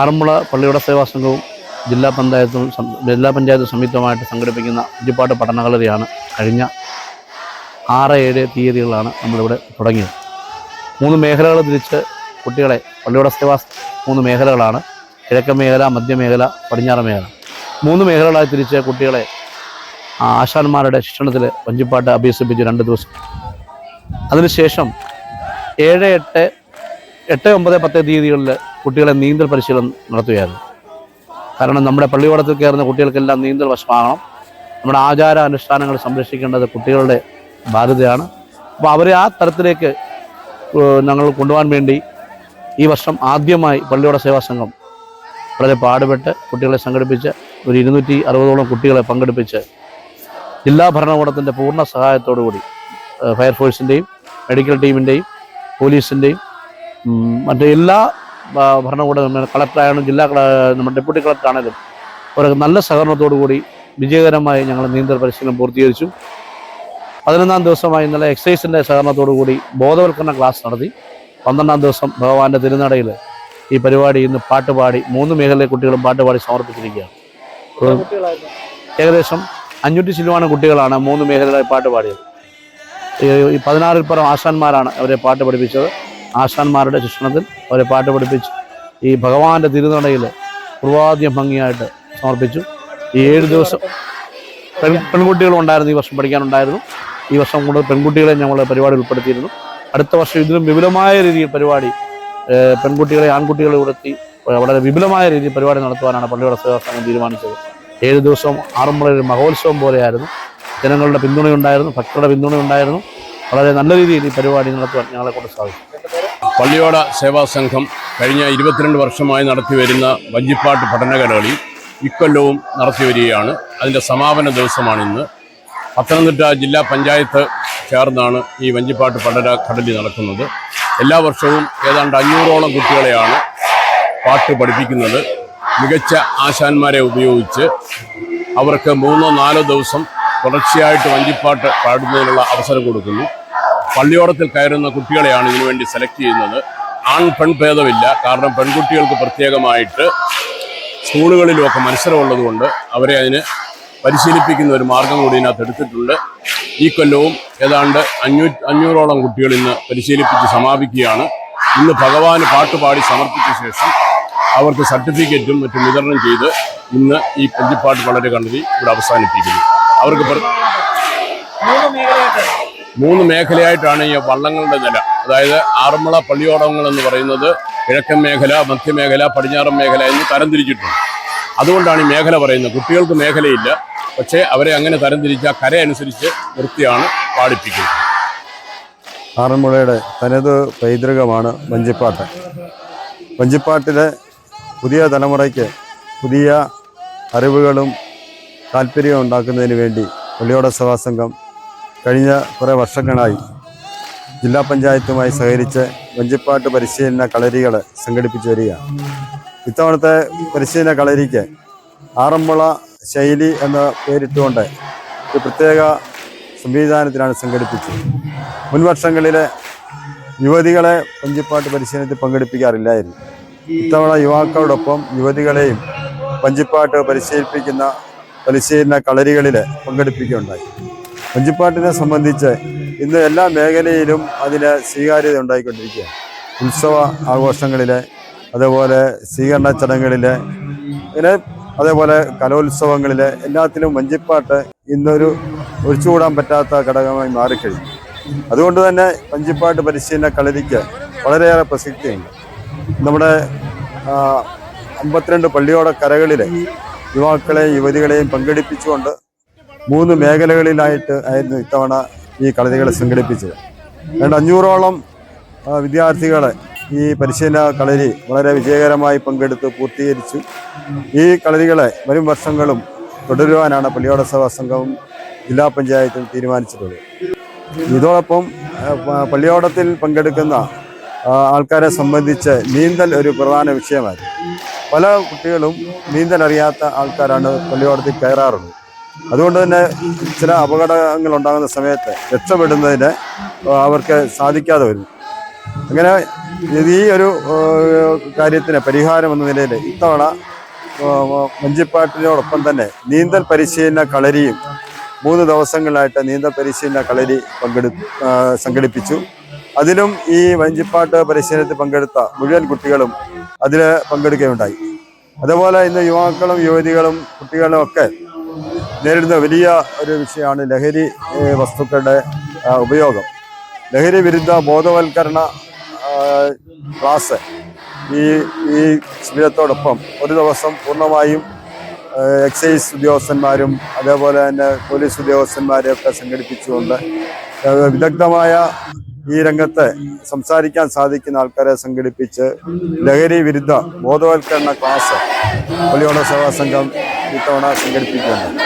ആറന്മുള പള്ളിയുടെ സേവാ സംഘവും ജില്ലാ പഞ്ചായത്തും ജില്ലാ പഞ്ചായത്ത് സംയുക്തമായിട്ട് സംഘടിപ്പിക്കുന്ന ഉജ്ജിപ്പാട്ട് പഠനകളരിയാണ് കഴിഞ്ഞ ആറ് ഏഴ് തീയതികളാണ് നമ്മളിവിടെ തുടങ്ങിയത്. മൂന്ന് മേഖലകൾ തിരിച്ച് കുട്ടികളെ പള്ളിയുടെ സേവാ മൂന്ന് മേഖലകളാണ്. കിഴക്കൻ മേഖല മധ്യമേഖല പടിഞ്ഞാറ് മേഖല. മൂന്ന് മേഖലകളായി തിരിച്ച് കുട്ടികളെ ആശാന്മാരുടെ ശിക്ഷണത്തിൽ വഞ്ചിപ്പാട്ട് അഭ്യസിപ്പിച്ച് രണ്ട് ദിവസം. അതിനുശേഷം ഏഴ് എട്ട് എട്ട് ഒമ്പത് പത്ത് തീയതികളിൽ കുട്ടികളെ നീന്തൽ പരിശീലനം നടത്തുകയായിരുന്നു. കാരണം നമ്മുടെ പള്ളിയോടത്തിൽ കയറുന്ന കുട്ടികൾക്കെല്ലാം നീന്തൽ വശമാകണം. നമ്മുടെ ആചാര അനുഷ്ഠാനങ്ങൾ സംരക്ഷിക്കേണ്ടത് കുട്ടികളുടെ ബാധ്യതയാണ്. അപ്പോൾ അവരെ ആ തരത്തിലേക്ക് ഞങ്ങൾ കൊണ്ടുപോകാൻ വേണ്ടി ഈ വർഷം ആദ്യമായി പള്ളിയോട സേവാ സംഘം വളരെ പാടുപെട്ട് കുട്ടികളെ സംഘടിപ്പിച്ച് ഒരു ഇരുന്നൂറ്റി അറുപതോളം കുട്ടികളെ പങ്കെടുപ്പിച്ച് ജില്ലാ ഭരണകൂടത്തിന്റെ പൂർണ സഹായത്തോടുകൂടി കൂടി ഫയർഫോഴ്സിന്റെയും മെഡിക്കൽ ടീമിന്റെയും പോലീസിന്റെയും മറ്റ് എല്ലാ ഭരണകൂട കളക്ടറായാലും ജില്ലാ കള- നമ്മുടെ ഡെപ്യൂട്ടി കളക്ടറാണേലും ഒരു നല്ല സഹകരണത്തോടു കൂടി വിജയകരമായി ഞങ്ങൾ നീന്തൽ പരിശീലനം പൂർത്തീകരിച്ചു. പതിനൊന്നാം ദിവസമായി ഇന്നലെ എക്സൈസിന്റെ സഹകരണത്തോടു കൂടി ബോധവൽക്കരണ ക്ലാസ് നടത്തി. പന്ത്രണ്ടാം ദിവസം ഭഗവാന്റെ തിരുനടയിൽ ഈ പരിപാടി ഇന്ന് പാട്ടുപാടി മൂന്ന് മേഖലയിലെ കുട്ടികളും പാട്ടുപാടി സമർപ്പിച്ചിരിക്കുകയാണ്. ഏകദേശം അഞ്ഞൂറ്റി ചില്ലുവാണ് കുട്ടികളാണ് മൂന്ന് മേഖലകളായി പാട്ട് പാടിയത് ഈ- ഈ പതിനാറിൽ പരം ആശാന്മാരാണ് അവരെ പാട്ട് പഠിപ്പിച്ചത്. ആശാന്മാരുടെ ശിക്ഷണത്തിൽ അവരെ പാട്ട് പഠിപ്പിച്ച് ഈ ഭഗവാന്റെ തിരുനടയിൽ പൂർവാദ്യം ഭംഗിയായിട്ട് സമർപ്പിച്ചു. ഈ ഏഴ് ദിവസം പെൺ പെൺകുട്ടികളും ഉണ്ടായിരുന്നു ഈ വർഷം പഠിക്കാനുണ്ടായിരുന്നു. ഈ വർഷം കൂടുതൽ പെൺകുട്ടികളെ ഞങ്ങൾ പരിപാടി ഉൾപ്പെടുത്തിയിരുന്നു. അടുത്ത വർഷം ഇതിലും വിപുലമായ രീതിയിൽ പരിപാടി പെൺകുട്ടികളെ ആൺകുട്ടികളെ ഉയർത്തി വളരെ വിപുലമായ രീതിയിൽ പരിപാടി നടത്തുവാനാണ് പള്ളിയുടെ സേവാ സംഘം തീരുമാനിച്ചത്. ഏഴ് ദിവസം ആറന്മുള ഒരു മഹോത്സവം പോലെയായിരുന്നു. ജനങ്ങളുടെ പിന്തുണയുണ്ടായിരുന്നു ഭക്തരുടെ പിന്തുണയുണ്ടായിരുന്നു. വളരെ നല്ല രീതിയിൽ ഈ പരിപാടി നടത്തുവാൻ ഞങ്ങളെ കൊണ്ട് സാധിച്ചു. പള്ളിയോട സേവാ സംഘം കഴിഞ്ഞ ഇരുപത്തിരണ്ട് വർഷമായി നടത്തിവരുന്ന വഞ്ചിപ്പാട്ട് പഠനകലകളി ഇക്കൊല്ലവും നടത്തി വരികയാണ്. അതിന്റെ സമാപന ദിവസമാണ് ഇന്ന്. പത്തനംതിട്ട ജില്ലാ പഞ്ചായത്ത് ചേർന്നാണ് ഈ വഞ്ചിപ്പാട്ട് പഠന കടലി നടക്കുന്നത്. എല്ലാ വർഷവും ഏതാണ്ട് അഞ്ഞൂറോളം കുട്ടികളെയാണ് പാട്ട് പഠിപ്പിക്കുന്നത്. മികച്ച ആശാന്മാരെ ഉപയോഗിച്ച് അവർക്ക് മൂന്നോ നാലോ ദിവസം തുടർച്ചയായിട്ട് വഞ്ചിപ്പാട്ട് പാടുന്നതിനുള്ള അവസരം കൊടുക്കുന്നു. പള്ളിയോടത്തിൽ കയറുന്ന കുട്ടികളെയാണ് ഇതിനുവേണ്ടി സെലക്ട് ചെയ്യുന്നത്. ആൺ പെൺ ഭേദമില്ല. കാരണം പെൺകുട്ടികൾക്ക് പ്രത്യേകമായിട്ട് സ്കൂളുകളിലുമൊക്കെ മത്സരമുള്ളതുകൊണ്ട് അവരെ അതിന് പരിശീലിപ്പിക്കുന്ന ഒരു മാർഗം കൂടി ഇതിനകത്ത് എടുത്തിട്ടുണ്ട്. ഈ കൊല്ലവും ഏതാണ്ട് അഞ്ഞൂ അഞ്ഞൂറോളം കുട്ടികൾ ഇന്ന് പരിശീലിപ്പിച്ച് സമാപിക്കുകയാണ്. ഇന്ന് ഭഗവാന് പാട്ടുപാടി സമർപ്പിച്ച ശേഷം അവർക്ക് സർട്ടിഫിക്കറ്റും മറ്റും വിതരണം ചെയ്ത് ഇന്ന് ഈ പഞ്ചിപ്പാട്ട് വളരെ കണ്ടതി ഇവിടെ അവസാനിപ്പിക്കുന്നു. അവർക്ക് മൂന്ന് മേഖലയായിട്ടാണ് ഈ വള്ളങ്ങളുടെ നില. അതായത് ആറന്മുള പള്ളിയോടങ്ങൾ എന്ന് പറയുന്നത് കിഴക്കൻ മേഖല മധ്യമേഖല പടിഞ്ഞാറൻ മേഖല എന്ന് തരംതിരിച്ചിട്ടുണ്ട്. അതുകൊണ്ടാണ് ഈ മേഖല പറയുന്നത്. കുട്ടികൾക്ക് മേഖലയില്ല. പക്ഷേ അവരെ അങ്ങനെ തരംതിരിച്ച കര അനുസരിച്ച് വൃത്തിയാണ് പാടിപ്പിക്കുന്നത്. ആറന്മുളയുടെ തനത് പൈതൃകമാണ് വഞ്ചിപ്പാട്ട് വഞ്ചിപ്പാട്ടിലെ പുതിയ തലമുറയ്ക്ക് പുതിയ അറിവുകളും താല്പര്യവും ഉണ്ടാക്കുന്നതിന് വേണ്ടി പള്ളിയോട സഭാ സംഘം കഴിഞ്ഞ കുറേ വർഷങ്ങളായി ജില്ലാ പഞ്ചായത്തുമായി സഹകരിച്ച് വഞ്ചിപ്പാട്ട് പരിശീലന കളരികൾ സംഘടിപ്പിച്ചു വരികയാണ്. ഇത്തവണത്തെ പരിശീലന കളരിക്ക് ആറന്മുള ശൈലി എന്ന പേരിട്ടുകൊണ്ട് ഒരു പ്രത്യേക സംവിധാനത്തിലാണ് സംഘടിപ്പിച്ചത്. മുൻ വർഷങ്ങളിലെ യുവതികളെ പഞ്ചിപ്പാട്ട് പരിശീലനത്തിൽ പങ്കെടുപ്പിക്കാറില്ലായിരുന്നു. ഇത്തവണ യുവാക്കളോടൊപ്പം യുവതികളെയും പഞ്ചിപ്പാട്ട് പരിശീലിപ്പിക്കുന്ന പരിശീലന കളരികളിൽ പങ്കെടുപ്പിക്കുകയുണ്ടായി. പഞ്ചിപ്പാട്ടിനെ സംബന്ധിച്ച് ഇന്ന് എല്ലാ മേഖലയിലും അതിന് സ്വീകാര്യത ഉണ്ടായിക്കൊണ്ടിരിക്കുകയാണ്. ഉത്സവ ആഘോഷങ്ങളിൽ അതേപോലെ സ്വീകരണ ചടങ്ങുകളിൽ പിന്നെ അതേപോലെ കലോത്സവങ്ങളിൽ എല്ലാത്തിലും വഞ്ചിപ്പാട്ട് ഇന്നൊരു ഒഴിച്ചുകൂടാൻ പറ്റാത്ത ഘടകമായി മാറിക്കഴിഞ്ഞു. അതുകൊണ്ട് തന്നെ വഞ്ചിപ്പാട്ട് പരിശീലന കളരിക്ക് വളരെയേറെ പ്രസക്തിയുണ്ട്. നമ്മുടെ അമ്പത്തിരണ്ട് പള്ളിയോട കരകളിലെ യുവാക്കളെയും യുവതികളെയും പങ്കെടുപ്പിച്ചുകൊണ്ട് മൂന്ന് മേഖലകളിലായിട്ട് ആയിരുന്നു ഇത്തവണ ഈ കളരികൾ സംഘടിപ്പിച്ചത്. രണ്ട് അഞ്ഞൂറോളം വിദ്യാർത്ഥികളെ ഈ പരിശീലന കളരി വളരെ വിജയകരമായി പങ്കെടുത്ത് പൂർത്തീകരിച്ചു. ഈ കളരികളെ വരും വർഷങ്ങളും തുടരുവാനാണ് പള്ളിയോട സഭാ സംഘവും ജില്ലാ പഞ്ചായത്തും തീരുമാനിച്ചിട്ടുള്ളത്. ഇതോടൊപ്പം പള്ളിയോടത്തിൽ പങ്കെടുക്കുന്ന ആൾക്കാരെ സംബന്ധിച്ച് നീന്തൽ ഒരു പ്രധാന വിഷയമായിരുന്നു. പല കുട്ടികളും നീന്തൽ അറിയാത്ത ആൾക്കാരാണ് പള്ളിയോടത്തിൽ കയറാറുള്ളത്. അതുകൊണ്ട് തന്നെ ചില അപകടങ്ങൾ ഉണ്ടാകുന്ന സമയത്ത് രക്ഷപ്പെടുന്നതിന് അവർക്ക് സാധിക്കാതെ വരും. അങ്ങനെ ഈ ഒരു കാര്യത്തിന് പരിഹാരം എന്ന നിലയിൽ ഇത്തവണ മഞ്ചിപ്പാട്ടിനോടൊപ്പം തന്നെ നീന്തൽ പരിശീലന കളരിയും മൂന്ന് ദിവസങ്ങളിലായിട്ട് നീന്തൽ പരിശീലന കളരി പങ്കെടു സംഘടിപ്പിച്ചു. അതിലും ഈ വഞ്ചിപ്പാട്ട് പരിശീലനത്തിൽ പങ്കെടുത്ത മുഴുവൻ കുട്ടികളും അതിൽ പങ്കെടുക്കുകയുണ്ടായി. അതുപോലെ ഇന്ന് യുവാക്കളും യുവതികളും കുട്ടികളും ഒക്കെ നേരിടുന്ന വലിയ ഒരു വിഷയമാണ് ലഹരി വസ്തുക്കളുടെ ഉപയോഗം. ലഹരി വിരുദ്ധ ബോധവൽക്കരണ ക്ലാസ് ഈ ഈ ശിബിരത്തോടൊപ്പം ഒരു ദിവസം പൂർണമായും എക്സൈസ് ഉദ്യോഗസ്ഥന്മാരും അതേപോലെ തന്നെ പോലീസ് ഉദ്യോഗസ്ഥന്മാരെയൊക്കെ സംഘടിപ്പിച്ചുകൊണ്ട് വിദഗ്ധമായ ഈ രംഗത്ത് സംസാരിക്കാൻ സാധിക്കുന്ന ആൾക്കാരെ സംഘടിപ്പിച്ച് ലഹരി വിരുദ്ധ ബോധവൽക്കരണ ക്ലാസ് പള്ളിയോട സേവാ സംഘം ഇത്തവണ സംഘടിപ്പിക്കുന്നുണ്ട്